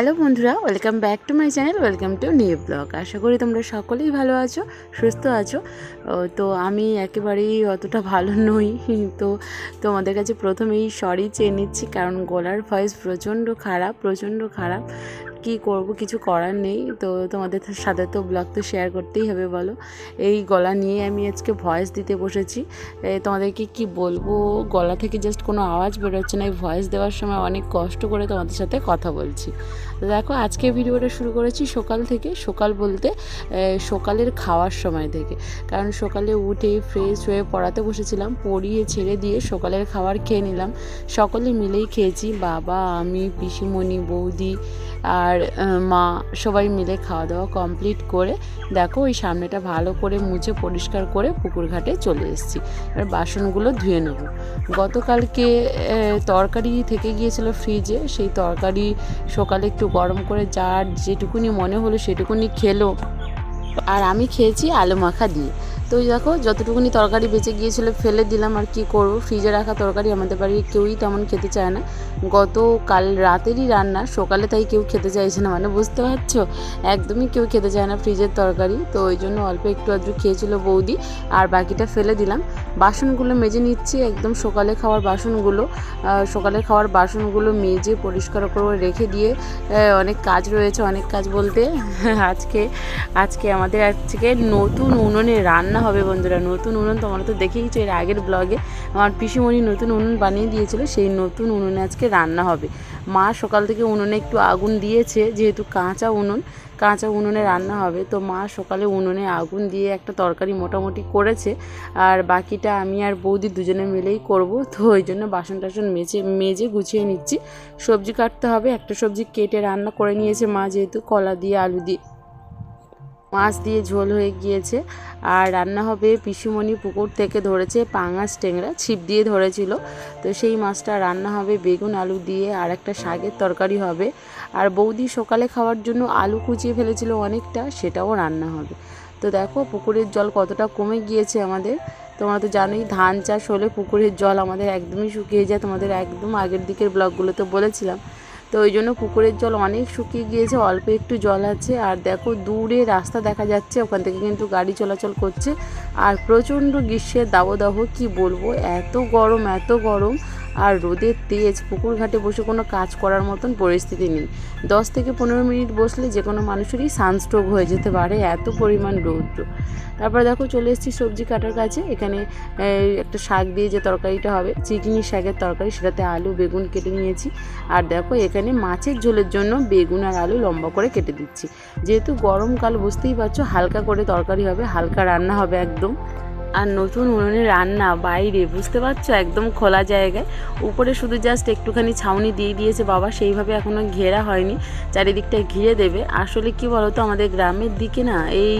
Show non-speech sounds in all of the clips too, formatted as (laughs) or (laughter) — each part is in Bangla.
হ্যালো বন্ধুরা, welcome back to my channel, welcome to new blog. আশা করি তোমরা সকলেই ভালো আছো, সুস্থ আছো। তো আমি একেবারেই অতটা ভালো নই। তো তোমাদের কাছে প্রথমেই সরি চেয়ে নিচ্ছি, কারণ গলার ভয়েস প্রচণ্ড খারাপ প্রচণ্ড খারাপ। কি করব, কিছু করার নেই। তো তোমাদের সাথে তো ব্লগ তো শেয়ার করতেই হবে, বলো। এই গলা নিয়ে আমি আজকে ভয়েস দিতে বসেছি। তোমাদেরকে কি বলব? গলা থেকে জাস্ট কোনো আওয়াজ বেরোচ্ছে না। এই ভয়েস দেওয়ার সময় অনেক কষ্ট করে তোমাদের সাথে কথা বলছি। দেখো, আজকে ভিডিওটা শুরু করেছি সকাল থেকে। সকাল বলতে সকালের খাওয়ার সময় থেকে। কারণ সকালে উঠে ফ্রেশ হয়ে পড়াতে বসেছিলাম, পড়িয়ে ছেড়ে দিয়ে সকালের খাবার খেয়ে নিলাম। সকলে মিলেই খেয়েছি। বাবা, আমি, পিসিমণি, বৌদি আর মা সবাই মিলে খাওয়া দাওয়া কমপ্লিট করে দেখো ওই সামনেটা ভালো করে মুছে পরিষ্কার করে পুকুর ঘাটে চলে এসেছি। এবার বাসনগুলো ধুয়ে নেব। গতকালকে তরকারি থেকে গিয়েছিল ফ্রিজে সেই তরকারি সকালে একটু গরম করে যার যেটুকুনি মনে হলো সেটুকুনি খেলো। আর আমি খেয়েছি আলু মাখা দিয়ে। তো দেখো যতটুকুনি তরকারি বেঁচে গিয়েছিল ফেলে দিলাম, আর কি করব? ফ্রিজে রাখা তরকারি আমাদের বাড়ির কেউই তেমন খেতে চায় না। গত কাল রাতেরই রান্না, সকালে তাই কেউ খেতে চাইছে না মানে বুঝতে পারছ? একদমই কেউ খেতে চায় না ফ্রিজের তরকারি, তো ওই জন্য অল্প একটু আধটু খেয়েছিল বৌদি, আর বাকিটা ফেলে দিলাম। বাসনগুলো মেজে নিচ্ছি, একদম সকালে খাওয়ার বাসনগুলো সকালে খাওয়ার বাসনগুলো মেজে পরিষ্কার করে রেখে দিয়ে অনেক কাজ রয়েছে, অনেক কাজ বলতে (laughs) আজকে আজকে আমাদের আজকে নতুন উনুনে রান্না হবে বন্ধুরা, নতুন উনুন তোমরা তো দেখেইছো এর আগের ব্লগে আমার পিসিমণি নতুন উনুন বানিয়ে দিয়েছিল, সেই নতুন উনুনে আজকে রান্না হবে। মা সকাল থেকে উনুনে একটু আগুন দিয়েছে, যেহেতু কাঁচা উনুন, কাঁচা উনুনে রান্না হবে। তো মা সকালে উনুনে আগুন দিয়ে একটা তরকারি মোটামুটি করেছে। আর বাকিটা আমি আর বৌদি দুজনে মিলেই করব। তো ওই জন্য বাসন টাসন মেজে মেজে গুছিয়ে নিচ্ছি। সবজি কাটতে হবে। একটা সবজি কেটে রান্না করে নিয়েছে মা, যেহেতু কলা দিয়ে, আলু দিয়ে। মাছ দিয়ে ঝোল হয়ে গিয়েছে। আর রান্না হবে পিসুমণি পুকুর থেকে ধরেছে পাঙাশ টেংরা ছিপ দিয়ে ধরেছিল। তো সেই মাছটা রান্না হবে বেগুন, আলু দিয়ে, আর একটা শাকের তরকারি হবে। আর বৌদি সকালে খাওয়ার জন্য আলু কুচিয়ে ফেলেছিল অনেকটা, সেটাও রান্না হবে। তো দেখো পুকুরের জল কতটা কমে গিয়েছে আমাদের। তোমরা তো জানোই ধান চাষ হলে পুকুরের জল আমাদের একদমই শুকিয়ে যায়। তোমাদের একদম আগের দিকের ব্লগগুলোতে বলেছিলাম। তো ওই জন্য পুকুরের জল অনেক শুকিয়ে গিয়েছে, অল্প একটু জল আছে। আর দেখো দূরে রাস্তা দেখা যাচ্ছে, ওখান থেকে কিন্তু গাড়ি চলাচল করছে। আর প্রচণ্ড গ্রীষ্মের দাবদাহ, কি বলব? এত গরম এত গরম। আর রোদের তেজ পুকুর ঘাটে বসে কোনো কাজ করার মতন পরিস্থিতি নেই। দশ থেকে পনেরো মিনিট বসলে যে কোনো মানুষেরই সানস্ট্রোক হয়ে যেতে পারে এত পরিমাণ রৌদ্র। তারপর দেখো চলে এসেছি সবজি কাটার কাছে। এখানে একটা শাক দিয়ে যে তরকারিটা হবে চিকনি শাকের তরকারি, সেটাতে আলু, বেগুন কেটে নিয়েছি। আর দেখো এখানে মাছের ঝোলের জন্য বেগুন আর আলু লম্বা করে কেটে দিচ্ছি। যেহেতু গরমকাল, বুঝতেই পারছ, হালকা করে তরকারি হবে, হালকা রান্না হবে একদম। আর নতুন উনুনে রান্না বাইরে, বুঝতে পারছ? একদম খোলা জায়গায়। উপরে শুধু জাস্ট একটুখানি ছাউনি দিয়ে দিয়েছে বাবা, সেইভাবে এখনও ঘেরা হয়নি, চারিদিকটা ঘিরে দেবে। আসলে কি বলতো, আমাদের গ্রামের দিকে না, এই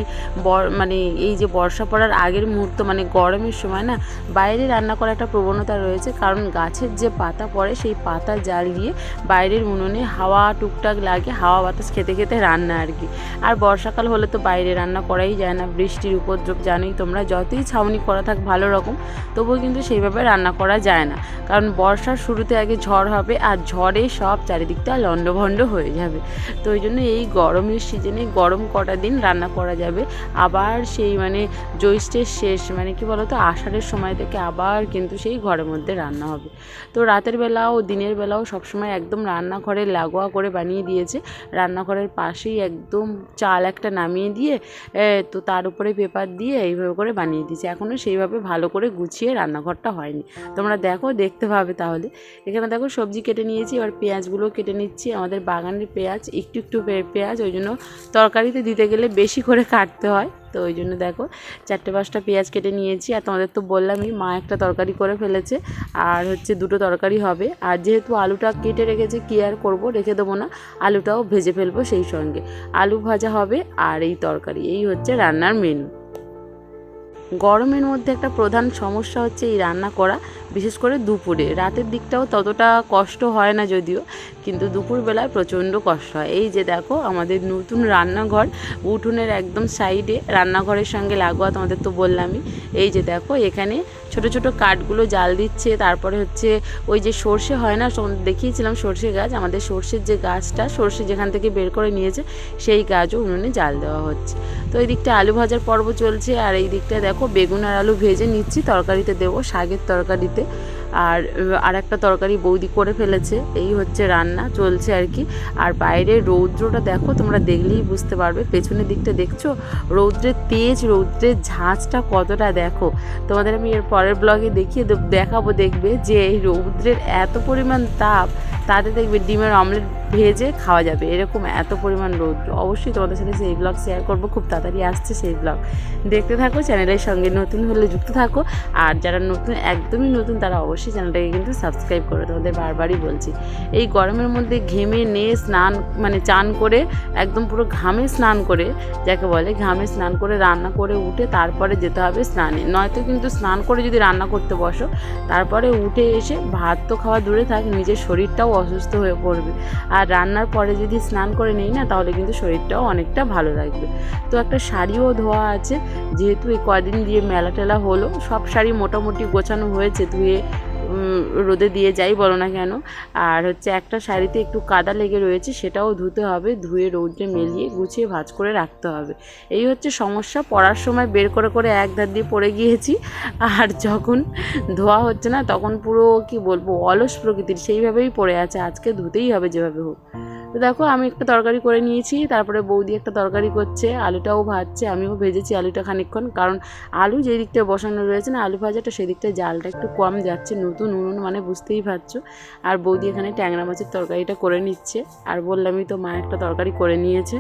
মানে এই যে বর্ষা পড়ার আগের মুহূর্ত মানে গরমের সময় না, বাইরে রান্না করার একটা প্রবণতা রয়েছে। কারণ গাছের যে পাতা পড়ে, সেই পাতা জ্বালিয়ে বাইরের উনুনে হাওয়া টুকটাক লাগে, হাওয়া বাতাস খেতে খেতে রান্না আর কি। আর বর্ষাকাল হলে তো বাইরে রান্না করাই যায় না, বৃষ্টির উপদ্রব জানোই তোমরা, যতই ছাউনি করা থাক ভালো রকম, তবুও কিন্তু সেইভাবে রান্না করা যায় না। কারণ বর্ষার শুরুতে আগে ঝড় হবে আর ঝড়ে সব চারিদিকটা লণ্ডভণ্ড হয়ে যাবে। তো ওই জন্য এই গরমের সিজনে গরম কটা দিন রান্না করা যাবে। আবার সেই মানে জ্যৈষ্ঠের শেষ মানে কি বলতো, আষাঢ়ের সময় থেকে আবার কিন্তু সেই ঘরের মধ্যে রান্না হবে। তো রাতের বেলাও, দিনের বেলাও সবসময় একদম রান্নাঘরে লাগোয়া করে বানিয়ে দিয়েছে। রান্নাঘরের পাশেই একদম চাল একটা নামিয়ে দিয়ে তো তার উপরে পেপার দিয়ে এইভাবে করে বানিয়ে দিয়েছে। এখনও সেইভাবে ভালো করে গুছিয়ে রান্নাঘরটা হয়নি। তোমরা দেখো, দেখতে পাবে তাহলে। এখানে দেখো সবজি কেটে নিয়েছি, এবার পেঁয়াজগুলো কেটে নিচ্ছি। আমাদের বাগানের পেঁয়াজ, একটু একটু পেঁয়াজ, ওই জন্য তরকারিতে দিতে গেলে বেশি করে কাটতে হয়। তো ওই জন্য দেখো, চারটে পাঁচটা পেঁয়াজ কেটে নিয়েছি। আর তোমাদের তো বললামই, মা একটা তরকারি করে ফেলেছে। আর হচ্ছে দুটো তরকারি হবে। আর যেহেতু আলুটা কেটে রেখেছে, কি আর করব? রেখে দেবো না। আলুটাও ভেজে ফেলব সেই সঙ্গে। আলু ভাজা হবে আর এই তরকারি। এই হচ্ছে রান্নার মেনু গরমের মধ্যে একটা প্রধান সমস্যা হচ্ছে এই রান্না করা। বিশেষ করে দুপুরে। রাতের দিকটাও ততটা কষ্ট হয় না যদিও, কিন্তু দুপুরবেলায় প্রচণ্ড কষ্ট হয়। এই যে দেখো, আমাদের নতুন রান্নাঘর উঠোনের একদম সাইডে, রান্নাঘরের সঙ্গে লাগোয়া তোমাদের তো বললামই। এই যে দেখো, এখানে ছোট ছোট কাঠগুলো জাল দিচ্ছে, তারপরে হচ্ছে ওই যে সর্ষে হয় না দেখিয়েছিলাম সর্ষে গাছ, আমাদের সর্ষের যে গাছটা, সর্ষে যেখান থেকে বের করে নিয়েছে, সেই গাছও উনুনে জাল দেওয়া হচ্ছে। তো এই দিকটা আলু ভাজার পর্ব চলছে, আর এই দিকটা দেখো, বেগুন আর আলু ভেজে নিচ্ছি, তরকারিতে দেবো, শাকের তরকারিতে আর আর একটা তরকারি বৌদি করে ফেলেছে। এই হচ্ছে রান্না, চলছে আর কি। আর বাইরে রৌদ্রটা দেখো, তোমরা দেখলেই বুঝতে পারবে। পেছনের দিকটা দেখছ? রৌদ্রের তেজ, রৌদ্রের ঝাঁঝটা কতটা দেখো। তোমাদের আমি এর পরের ব্লগে দেখিয়ে দেখাবো, দেখবে যে এই রৌদ্রের এত পরিমাণ তাপ, তাতে দেখবে ডিমের অমলেট ভেজে খাওয়া যাবে। এরকম এত পরিমাণ রোদ। অবশ্যই তোমাদের সাথে সেই ব্লগ শেয়ার করব। খুব তাড়াতাড়ি আসছে সেই ব্লগ দেখতে থাকো চ্যানেলের সঙ্গে নতুন হলে যুক্ত থাকো। আর যারা নতুন, একদমই নতুন, তারা অবশ্যই চ্যানেলটাকে কিন্তু সাবস্ক্রাইব করো তোমাদের বারবারই বলছি। এই গরমের মধ্যে ঘেমে নিয়ে স্নান মানে চান করে, একদম পুরো ঘামে স্নান করে, যাকে বলে ঘামে স্নান করে রান্না করে উঠে তারপরে যেতে হবে স্নানে। নয়তো কিন্তু স্নান করে যদি রান্না করতে বসো, তারপরে উঠে এসে ভাত তো খাওয়া দূরে থাক, নিজের শরীরটাও অসুস্থ হয়ে পড়বে। আর রান্নার পরে যদি স্নান করে নিই না, তাহলে কিন্তু শরীরটাও অনেকটা ভালো লাগবে। তো একটা শাড়িও ধোয়া আছে, যেহেতু এই কদিন দিয়ে মেলা টেলা হলো, সব শাড়ি মোটামুটি গোছানো হয়েছে, ধুয়ে রোদে দিয়ে যাই বলো না কেন। আর হচ্ছে একটা শাড়িতে একটু কাদা লেগে রয়েছে সেটাও ধুতে হবে ধুয়ে রোদে মেলিয়ে গুছিয়ে ভাজ করে রাখতে হবে। এই হচ্ছে সমস্যা পড়ার সময় বের করে করে এক ধার দিয়ে পড়ে গিয়েছি। আর যখন ধোয়া হচ্ছে না তখন পুরো কি বলব অলস প্রকৃতির সেইভাবেই পড়ে আছে। আজকে ধুতেই হবে যেভাবে হোক। তো দেখো, আমি একটা তরকারি করে নিয়েছি, তারপরে বৌদি একটা তরকারি করছে, আলুটাও ভাজছে, আমিও ভেজেছি আলুটা খানিকক্ষণ, কারণ আলু যেই দিকটা বসানো রয়েছে না, আলু ভাজাটা সেই দিকটা জালটা একটু কম যাচ্ছে, নতুন উনুন মানে বুঝতেই পারছ। আর বৌদি এখানে ট্যাংরা মাছের তরকারিটা করে নিচ্ছে, আর বললামই তো মা একটা তরকারি করে নিয়েছে।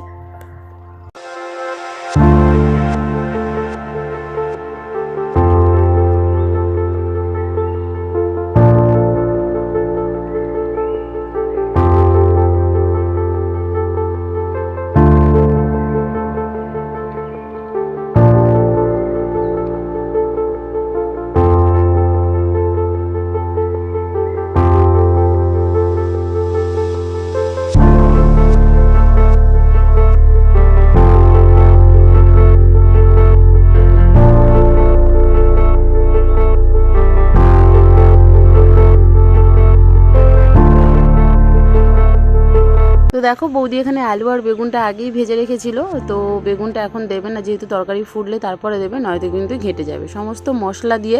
দেখো বৌদি এখানে আলু আর বেগুনটা আগেই ভেজে রেখেছিল, তো বেগুনটা এখন দেবে না, যেহেতু তরকারি ফুটলে তারপরে দেবে, নয়তো কিন্তু ঘেটে যাবে। সমস্ত মশলা দিয়ে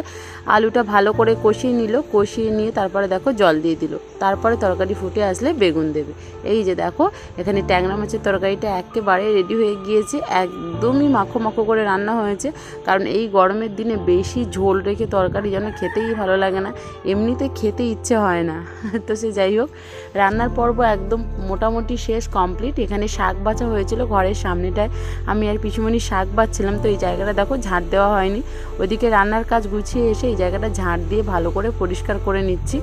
আলুটা ভালো করে কষিয়ে নিল, কষিয়ে নিয়ে তারপরে দেখো জল দিয়ে দিল। তারপরে তরকারি ফুটে আসলে বেগুন দেবে। এই যে দেখো, এখানে ট্যাংরা মাছের তরকারিটা একেবারে রেডি হয়ে গিয়েছে, একদমই মাখো মাখো করে রান্না হয়েছে। কারণ এই গরমের দিনে বেশি ঝোল রেখে তরকারি যেন খেতেই ভালো লাগে না, এমনিতে খেতে ইচ্ছে হয় না। (laughs) তো সে যাই হোক, রান্নার পর্ব একদম মোটামুটি শেষ কমপ্লিট এখানে শাক বাছা হয়েছিল ঘরের সামনেটায়। আমি আর পিছুমণি শাক বাচ্ছিলাম তো এই জায়গাটা দেখো ঝাঁট দেওয়া হয়নি। ওইদিকে রান্নার কাজ গুছিয়ে এসে এই জায়গাটা ঝাঁট দিয়ে ভালো করে পরিষ্কার করে নিচ্ছি।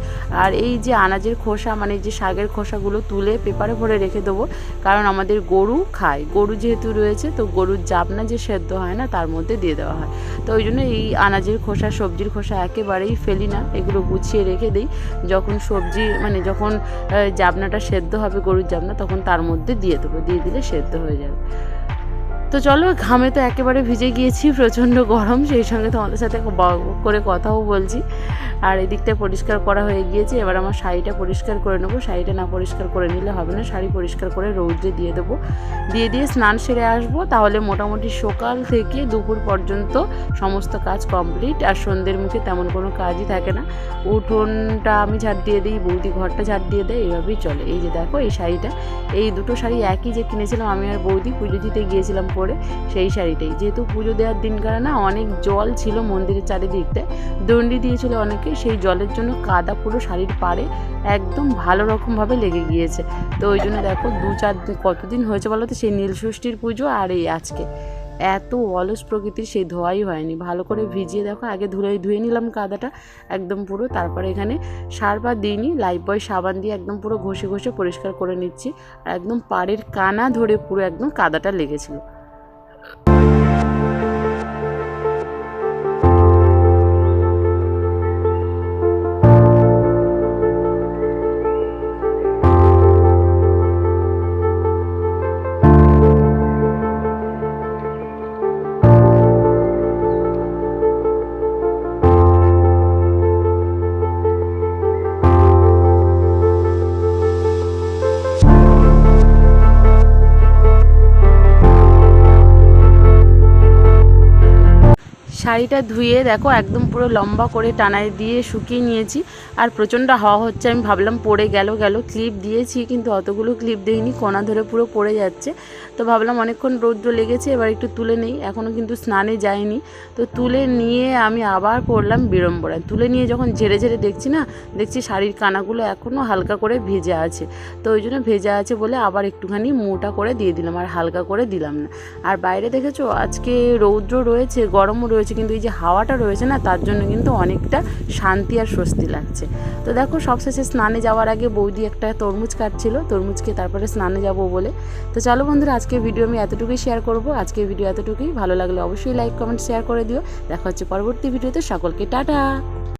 আর এই যে আনাজের খোসা মানে যে শাকের খোসাগুলো তুলে পেপারে ভরে রেখে দেবো। কারণ আমাদের গরু খায়। গরু যেহেতু রয়েছে, তো গরুর জাবনা যে সেদ্ধ হয় না, তার মধ্যে দিয়ে দেওয়া হয়। তো ওই জন্য এই আনাজের খোসা, সবজির খোসা একেবারেই ফেলি না। এগুলো গুছিয়ে রেখে দিই। যখন সবজি মানে যখন জাবনাটা সেদ্ধ হবে, গরুর জাবনা, তখন তার মধ্যে দিয়ে দেবো। দিয়ে দিলে সেদ্ধ হয়ে যাবে। তো চলো, ঘামে তো একেবারে ভিজে গিয়েছি, প্রচণ্ড গরম, সেই সঙ্গে তোমাদের সাথে করে কথাও বলছি। আর এদিকটা পরিষ্কার করা হয়ে গিয়েছে, এবার আমার শাড়িটা পরিষ্কার করে নেব। শাড়িটা না পরিষ্কার করে নিলে হবে না, শাড়ি পরিষ্কার করে রৌদ্রে দিয়ে দেবো। দিয়ে দিয়ে স্নান সেরে আসব, তাহলে মোটামুটি সকাল থেকে দুপুর পর্যন্ত সমস্ত কাজ কমপ্লিট, আর সন্ধ্যের মুখে তেমন কোনো কাজই থাকে না। উঠোনটা আমি ঝাড় দিয়ে দিই, বৌদি ঘরটা ঝাড় দিয়ে দেয়, এইভাবেই চলে। এই যে দেখো, এই শাড়িটা, এই দুটো শাড়ি একই যে কিনেছিলাম, আমি আর বৌদি পুজো দিতে গিয়েছিলাম পরে সেই শাড়িটাই। যেহেতু পুজো দেওয়ার দিনকার না অনেক জল ছিল মন্দিরের চারিদিকটায় দণ্ডি দিয়েছিল অনেকে, সেই জলের জন্য কাদা পুরো শাড়ির পাড়ে একদম ভালো রকমভাবে লেগে গিয়েছে। তো ওই জন্য দেখো দু চার দিন কতদিন হয়েছে বলো তো, সেই নীলষষ্ঠীর পুজো আর এই আজকে। এত অলস প্রকৃতির সেই ধোয়াই হয়নি। ভালো করে ভিজিয়ে দেখো, আগে ধুয়ে ধুয়ে নিলাম কাদাটা একদম পুরো, তারপরে এখানে সার বা দিইনি, লাইফ বয় সাবান দিয়ে একদম পুরো ঘষে ঘষে পরিষ্কার করে নিচ্ছি। আর একদম পাড়ের কানা ধরে পুরো একদম কাদাটা লেগেছিল। শাড়িটা ধুয়ে দেখো একদম পুরো লম্বা করে টানায় দিয়ে শুকিয়ে নিয়েছি। আর প্রচণ্ড হাওয়া হচ্ছে, আমি ভাবলাম পড়ে গেল গেল ক্লিপ দিয়েছি কিন্তু অতগুলো ক্লিপ দিইনি কোনা ধরে পুরো পড়ে যাচ্ছে। তো ভাবলাম অনেকক্ষণ রৌদ্র লেগেছে, এবার একটু তুলে নেই এখনও কিন্তু স্নানে যায়নি তো তুলে নিয়ে আমি আবার করলাম বিড়ম্বনা তুলে নিয়ে যখন ঝেড়ে ঝেড়ে দেখছি না, দেখছি শাড়ির কানাগুলো এখনও হালকা করে ভেজে আছে। তো ওই জন্য ভেজা আছে বলে আবার একটুখানি মোটা করে দিয়ে দিলাম, আর হালকা করে দিলাম না। আর বাইরে দেখেছ, আজকে রৌদ্র রয়েছে, গরমও রয়েছে কিন্তু এই যে হাওয়াটা রয়েছে না, তার জন্য কিন্তু অনেকটা শান্তি আর স্বস্তি লাগছে। তো দেখো, সবশেষে স্নানে যাওয়ার আগে বৌদি একটা তরমুজ কাটছিল তরমুজকে তারপরে স্নানে যাব বলে। তো চলো বন্ধুরা আজকে ভিডিও আমি এতটুকুই শেয়ার করব। আজকে ভিডিও এতটুকুই। ভালো লাগলে অবশ্যই লাইক কমেন্ট শেয়ার করে দিও। দেখা হচ্ছে পরবর্তী ভিডিওতে। সকলকে টাটা!